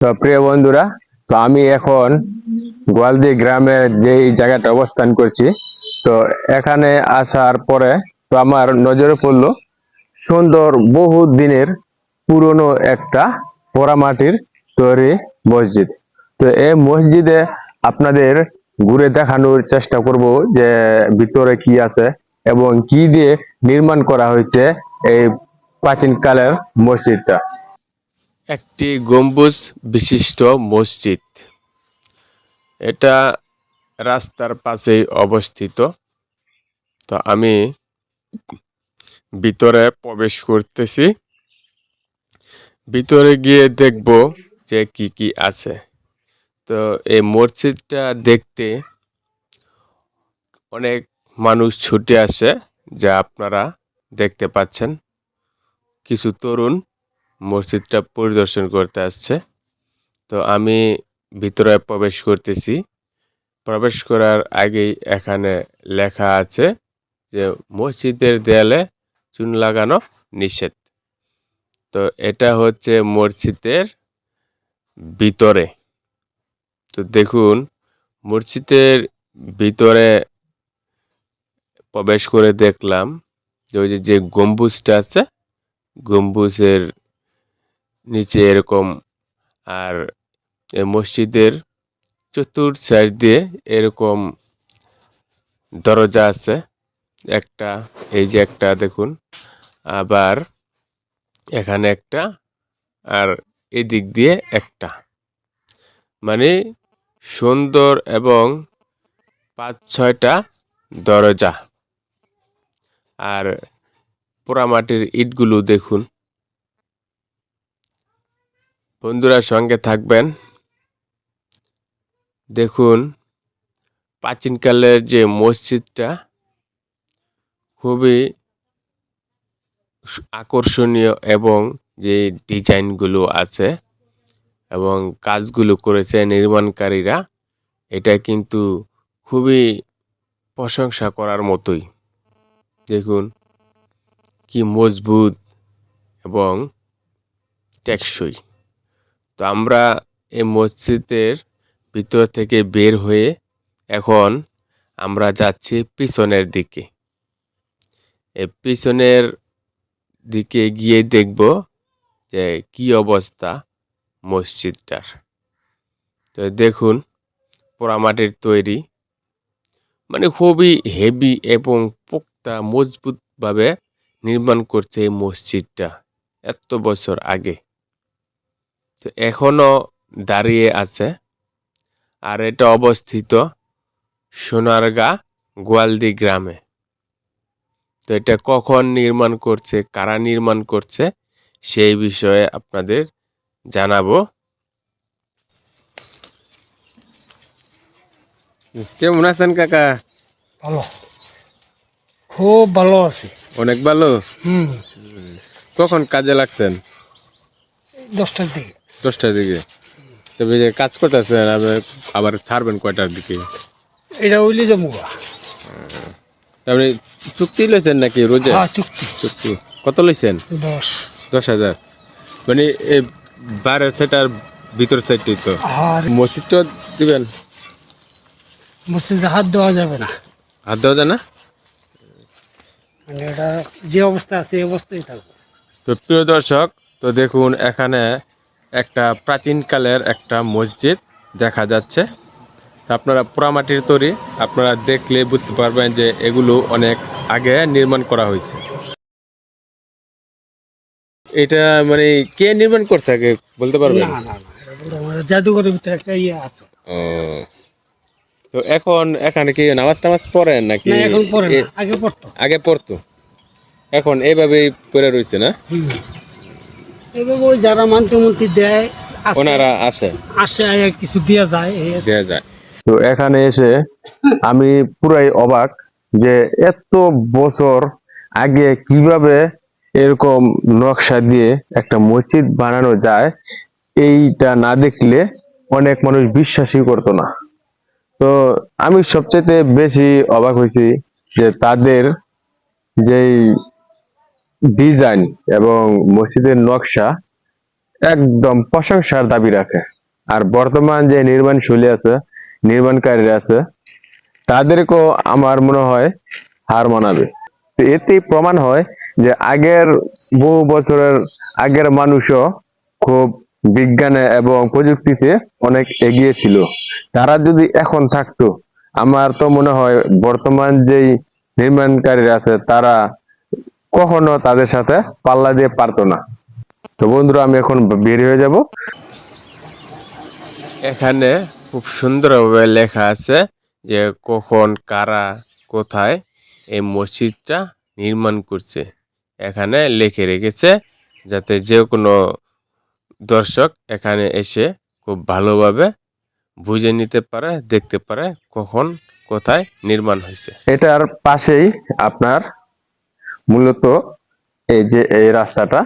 তো প্রিয় বন্ধুরা, তো আমি এখন গোয়ালদি গ্রামের যেই জায়গাটা অবস্থান করছি, তো এখানে আসার পরে তো আমার নজরে পড়ল সুন্দর বহু দিনের পুরনো একটা পোড়ামাটির তৈরি মসজিদ। তো এই মসজিদে আপনাদের ঘুরে দেখানোর চেষ্টা করব যে ভিতরে কি আছে এবং কি দিয়ে নির্মাণ করা হয়েছে এই প্রাচীনকালের মসজিদটা। একটি গম্বুজ বিশিষ্ট মসজিদ। এটা রাস্তার পাশেই অবস্থিত। তো আমি ভিতরে প্রবেশ করতেছি। ভিতরে গিয়ে দেখব যে কি কি আছে। তো এই মসজিদটা দেখতে অনেক মানুষ ছুটে আসে, যা আপনারা দেখতে পাচ্ছেন। কিছু তরুণ মসজিদটা পরিদর্শন করতে আসছে। তো আমি ভিতরে প্রবেশ করতেছি। প্রবেশ করার আগেই এখানে লেখা আছে যে, মসজিদের দেয়ালে চুন লাগানো নিষেধ। তো এটা হচ্ছে মসজিদের ভিতরে। তো দেখুন, মসজিদের ভিতরে প্রবেশ করে দেখলাম যে, ওই যে- গম্বুজটা আছে, গম্বুজের নিচে এরকম আর মসজিদের চতুর সাইড দিয়ে এরকম দরজা আছে। একটা, এই যে একটা দেখুন। আবার এখানে একটা আর এদিক দিয়ে একটা। মানে সুন্দর এবং পাঁচ ছয়টা দরজা। আর পোড়ামাটির ইটগুলো দেখুন। বন্ধুরা সঙ্গে থাকবেন। দেখুন, প্রাচীনকালের যে মসজিদটা খুবই আকর্ষণীয় এবং যে ডিজাইনগুলো আছে এবং কাজগুলো করেছে নির্মাণকারীরা, এটা কিন্তু খুবই প্রশংসা করার মতোই। দেখুন, কি মজবুত এবং টেকসই। তো আমরা এই মসজিদের ভিতর থেকে বের হয়ে এখন আমরা যাচ্ছি পিছনের দিকে। এই পিছনের দিকে গিয়ে দেখব যে কি অবস্থা মসজিদটার। তো দেখুন, পোড়ামাটির তৈরি। মানে খুবই হেভি এবং পোক্তা, মজবুতভাবে নির্মাণ করছে এই মসজিদটা এত বছর আগে। তো এখনও দাঁড়িয়ে আছে। আর এটা অবস্থিত সোনারগা গোয়ালদি গ্রামে। তো এটা কখন নির্মাণ করছে কারা নির্মাণ করছে সেই বিষয়ে আপনাদের জানাব। কেমন আছেন কাকা? ভালো। খুব ভালো আছি। অনেক ভালো? হুম। কখন কাজে লাগছেন? দশটার দিকে। দশটার দিকে। তবে যে কাজ করতেছেন আবার আবার ছাড়বেন কয়টার দিকে? এটা উইলি জমুগা আপনি চুক্তি লইছেন নাকি রোজে? হ্যাঁ চুক্তি। চুক্তি। কত লইছেন? দশ। দশ হাজার। মানে এই বাইরের সাইড আর ভিতর সাইডটাই তো। আর মসজিদটা দিবেন? মসজিদে হাত দেওয়া যাবে না। হাত দেওয়া যায় না? মানে এটা যে অবস্থা আছে এই অবস্থায় থাকবে। তো প্রিয় দর্শক তো দেখুন এখানে একটা প্রাচীনকালের একটা মসজিদ দেখা যাচ্ছে। আপনারা পোড়ামাটির তৈরি আপনারা দেখলে বুঝতে পারবেন যে এগুলো অনেক আগে নির্মাণ করা হয়েছে। এটা মানে কে নির্মাণ করছে আগে বলতে পারবেন? জাদুঘরের ভিতরে একটা ইয়ে আছে। তো এখন এখানে কি নামাজ টামাজ পড়েন নাকি? এখন আগে পড়তো। আগে পড়তো। এখন এইভাবেই পড়ে রয়েছে না? হুম ওই যারা মানতে দেয় ওনারা আসে। আসে কিছু দিয়া যায় দেওয়া যায়। তো এখানে এসে আমি পুরাই অবাক যে এত বছর আগে কীভাবে এরকম নকশা দিয়ে একটা মসজিদ বানানো যায় এইটা না দেখলে অনেক মানুষ বিশ্বাসই করতো না। তো আমি সবচেয়ে বেশি অবাক হয়েছি যে তাদের যেই ডিজাইন এবং মসজিদের নকশা একদম প্রশংসার দাবি রাখে। আর বর্তমান যে নির্মাণ শৈলী আছে, নির্মাণকারীরা আছে, তাদেরকেও আমার মনে হয় হার মানাবে। তো এতেই প্রমাণ হয় যে আগের বহু বছরের আগের মানুষও খুব বিজ্ঞানে এবং প্রযুক্তিতে অনেক এগিয়ে ছিল। তারা যদি এখন থাকতো, আমার তো মনে হয় বর্তমান যেই নির্মাণকারীরা আছে, তারা কখনো তাদের সাথে পাল্লা দিয়ে পারতো না। তো বন্ধুরা আমি এখন বের হয়ে যাব। এখানে খুব সুন্দরভাবে লেখা আছে যে কখন কারা কোথায় এই মসজিদটা নির্মাণ করছে। এখানে লিখে রেখেছে যাতে যে কোনো দর্শক এখানে এসে খুব ভালোভাবে বুঝে নিতে পারে দেখতে পারে কখন কোথায় নির্মাণ হয়েছে। এটার পাশেই আপনার মূলত এই যে এই রাস্তাটা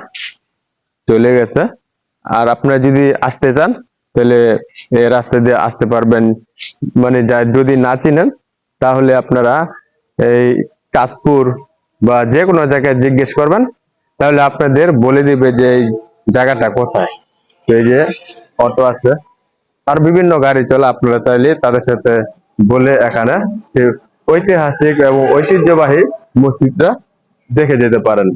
চলে গেছে। আর আপনারা যদি আসতে চান, তাহলে এই রাস্তা দিয়ে আসতে পারবেন। মানে যদি না চিনেন, তাহলে আপনারা এই কাশপুর বা যে কোনো জায়গায় জিজ্ঞেস করবেন, তাহলে আপনাদের বলে দিবে যে এই জায়গাটা কোথায়। এই যে অটো আছে আর বিভিন্ন গাড়ি চলে, আপনারা চাইলে তাদের সাথে বলে এখানে ঐতিহাসিক এবং ঐতিহ্যবাহী মসজিদটা দেখে যেতে পারেন।